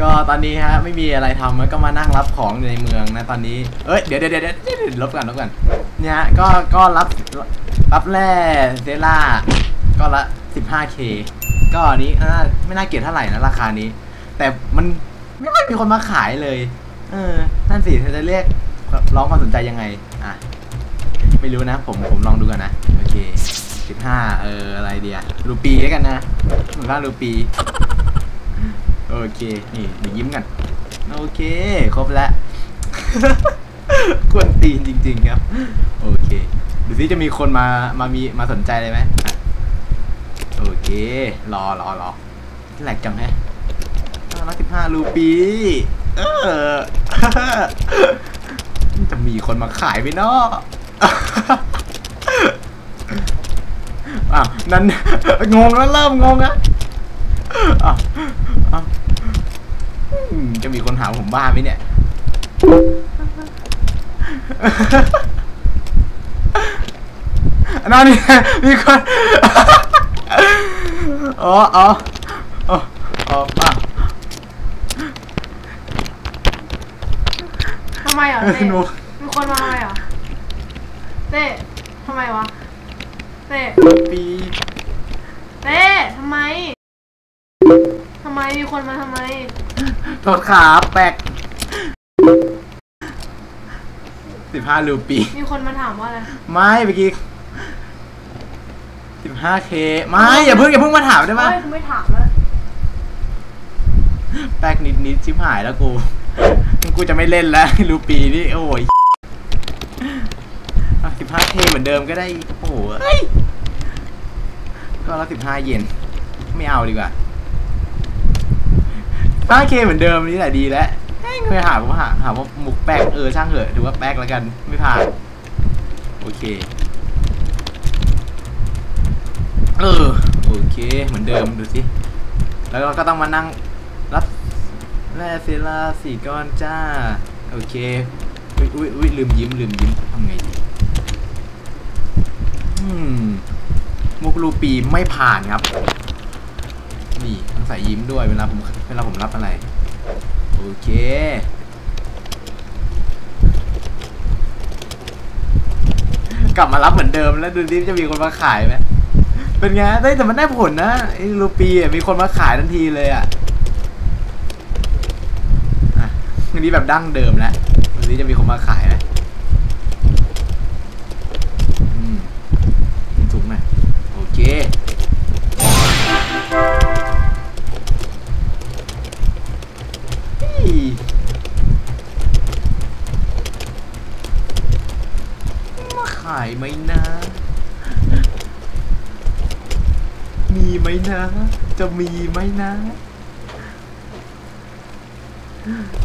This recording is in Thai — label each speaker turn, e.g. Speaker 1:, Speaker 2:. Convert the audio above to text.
Speaker 1: ก็ตอนนี้ฮะไม่มีอะไรทำก็มานั่งรับของอยู่ในเมืองนะตอนนี้เอ้ยเดี๋ยวเดี๋ยวเดี๋ยวเดี๋ยวลบกันลบกันเนี่ยฮะก็ก็รับรับแร่เซล่าก็ละ 15k ก็อันนี้ไม่น่าเกลียดเท่าไหร่นะราคานี้ แต่มันไม่ค่อยมีคนมาขายเลย เออ นั่นสิจะเรียกร้องความสนใจยังไง อะ ไม่รู้นะ ผมผมลองดูกันนะ โอเค 15 เออ อะไรเดียรูปีแล้วกันนะหมือนว่ารูปี โอเค นี่เดี๋ยวยิ้มกัน โอเค ครบแล้วกวนตีนจริง ๆ ครับ โอเค ดูซิจะมีคนมา มามี มาสนใจเลยไหมโอเค รอรอรอแหลกจังแฮะร้อยสิบห้ารูปี เออ จะมีคนมาขายไหมเนาะอ้าว นั่น งงแล้วเริ่มงงอะอ้าวอ้าว จะมีคนหาผมบ้าไหมเนี่ย นั่นนี่มีคนอ๋ออ๋ออ๋ออ๋อป่ะ
Speaker 2: ทำไมอะเต้
Speaker 1: หนู
Speaker 2: มีคนมาทำไมอะเต้ทำไมวะ เต้
Speaker 1: ปี
Speaker 2: เต้ทำไมทำไมมีคนมาทำไม
Speaker 1: โทษขาแปลกสิบห้ารูปี
Speaker 2: มีคนมาถามว่าอะไร
Speaker 1: ไม่เมื่อกี้สิบห้าเคไม่ อย่าเพิ่งอย่าเพิ่งมาถามได้ไหม
Speaker 2: เฮ้ยกูไม่ถามแล้ว
Speaker 1: แป๊กนิดนิดชิบหายแล้วกู กูจะไม่เล่นแล้วรูปีนี่โอ้ยสิบห้าเคเหมือนเดิมก็ได้ โอ้โหเอ้ยก็ละสิบห้าเยนไม่เอาดีกว่า ห้าเคเหมือนเดิมนี่แหละดีแล้วเฮ้ยเคยหาผมหาหาว่ามุกแป๊กเออช่างเหอะถือว่าแป๊กแล้วกันไม่ผ่านโอเค เออโอเคเหมือนเดิมดูสิแล้วเราก็ต้องมานั่งรับแร่เซลาสี่ก้อนจ้า โอเคอุ้ยอุ้ยอุ้ยลืมยิ้มลืมยิ้มทำไงดีอืมมุกรูปีไม่ผ่านครับ นี่ต้องใส่ยิ้มด้วยเวลาผมเวลาผมรับอะไร โอเคกลับมารับเหมือนเดิมแล้วดูดิจะมีคนมาขายไหมเป็นไงได้แต่มันได้ผลนะไอ้รูปีมีคนมาขายทันทีเลยอะอันนี้แบบดั้งเดิมแล้ววันนี้จะมีคนมาขายไห มาขายไหมนะ มีไหมนะ จะมีไหมนะ
Speaker 3: Thank